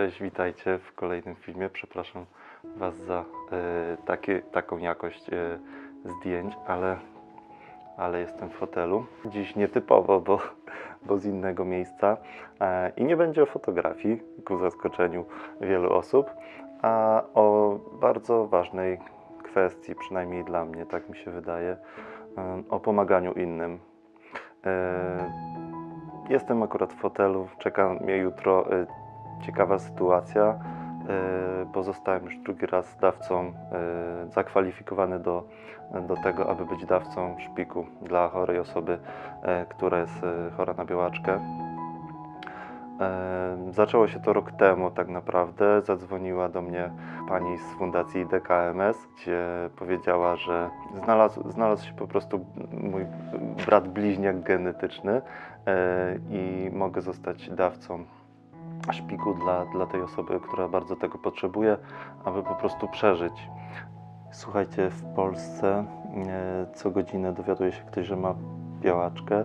Cześć, witajcie w kolejnym filmie. Przepraszam Was za e, takie, taką jakość e, zdjęć, ale, ale jestem w fotelu. Dziś nietypowo, bo, bo z innego miejsca e, i nie będzie o fotografii, ku zaskoczeniu wielu osób, a o bardzo ważnej kwestii, przynajmniej dla mnie, tak mi się wydaje, e, o pomaganiu innym. E, Jestem akurat w fotelu, czeka mnie jutro ciekawa sytuacja, e, bo zostałem już drugi raz dawcą, e, zakwalifikowany do, do tego, aby być dawcą szpiku dla chorej osoby, e, która jest chora na białaczkę. Zaczęło się to rok temu tak naprawdę. Zadzwoniła do mnie pani z fundacji DKMS, gdzie powiedziała, że znalazł, znalazł się po prostu mój brat bliźniak genetyczny i mogę zostać dawcą szpiku dla, dla tej osoby, która bardzo tego potrzebuje, aby po prostu przeżyć. Słuchajcie, w Polsce e, co godzinę dowiaduje się ktoś, że ma białaczkę,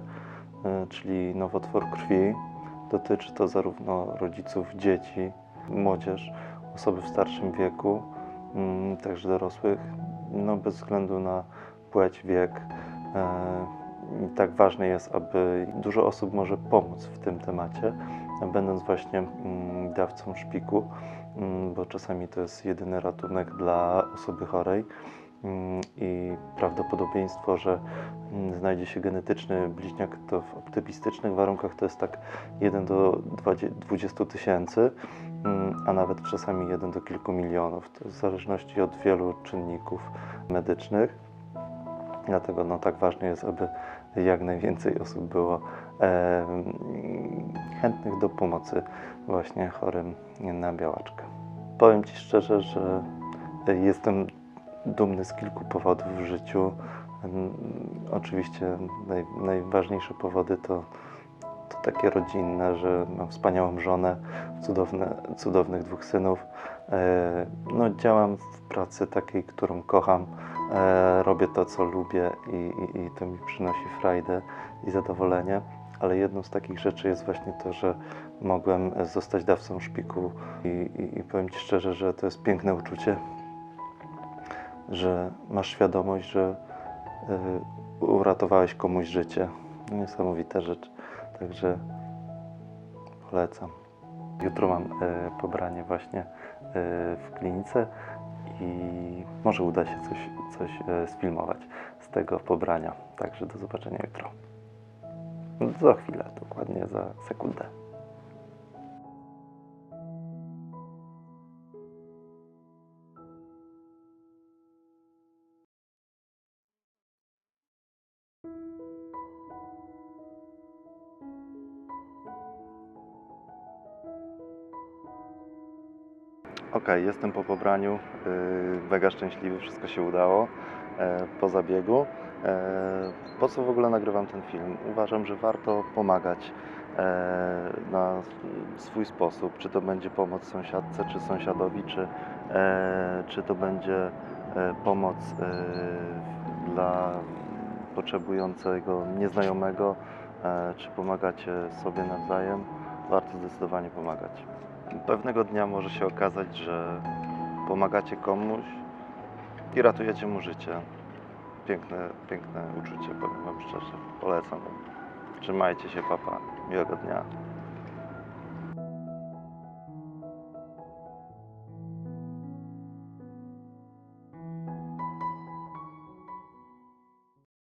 e, czyli nowotwór krwi. Dotyczy to zarówno rodziców, dzieci, młodzież, osoby w starszym wieku, mm, także dorosłych, no bez względu na płeć, wiek. Tak ważne jest, aby dużo osób może pomóc w tym temacie, będąc właśnie mm, dawcą szpiku, mm, bo czasami to jest jedyny ratunek dla osoby chorej mm, i prawdopodobieństwo, że znajdzie się genetyczny bliźniak, to w optymistycznych warunkach to jest tak 1 do 20 tysięcy, a nawet czasami 1 do kilku milionów. W zależności od wielu czynników medycznych. Dlatego no, tak ważne jest, aby jak najwięcej osób było e, chętnych do pomocy właśnie chorym na białaczkę. Powiem Ci szczerze, że jestem dumny z kilku powodów w życiu. Oczywiście naj, najważniejsze powody to, to takie rodzinne, że mam wspaniałą żonę, cudowne, cudownych dwóch synów. E, No, działam w pracy takiej, którą kocham. E, Robię to, co lubię i, i, i to mi przynosi frajdę i zadowolenie. Ale jedną z takich rzeczy jest właśnie to, że mogłem zostać dawcą szpiku i, i, powiem Ci szczerze, że to jest piękne uczucie, że masz świadomość, że y, uratowałeś komuś życie. Niesamowita rzecz, także polecam. Jutro mam y, pobranie właśnie y, w klinice i może uda się coś, coś y, sfilmować z tego pobrania. Także do zobaczenia jutro. Za chwilę, dokładnie za sekundę. Okej, jestem po pobraniu. Yy, mega szczęśliwy, wszystko się udało e, po zabiegu. E, po co w ogóle nagrywam ten film? Uważam, że warto pomagać e, na swój sposób. Czy to będzie pomoc sąsiadce, czy sąsiadowi, czy, czy to będzie pomoc dla potrzebującego nieznajomego, czy pomagacie sobie nawzajem. Warto zdecydowanie pomagać. Pewnego dnia może się okazać, że pomagacie komuś i ratujecie mu życie. Piękne, piękne uczucie, powiem Wam szczerze. Polecam. Trzymajcie się, papa. Miłego dnia.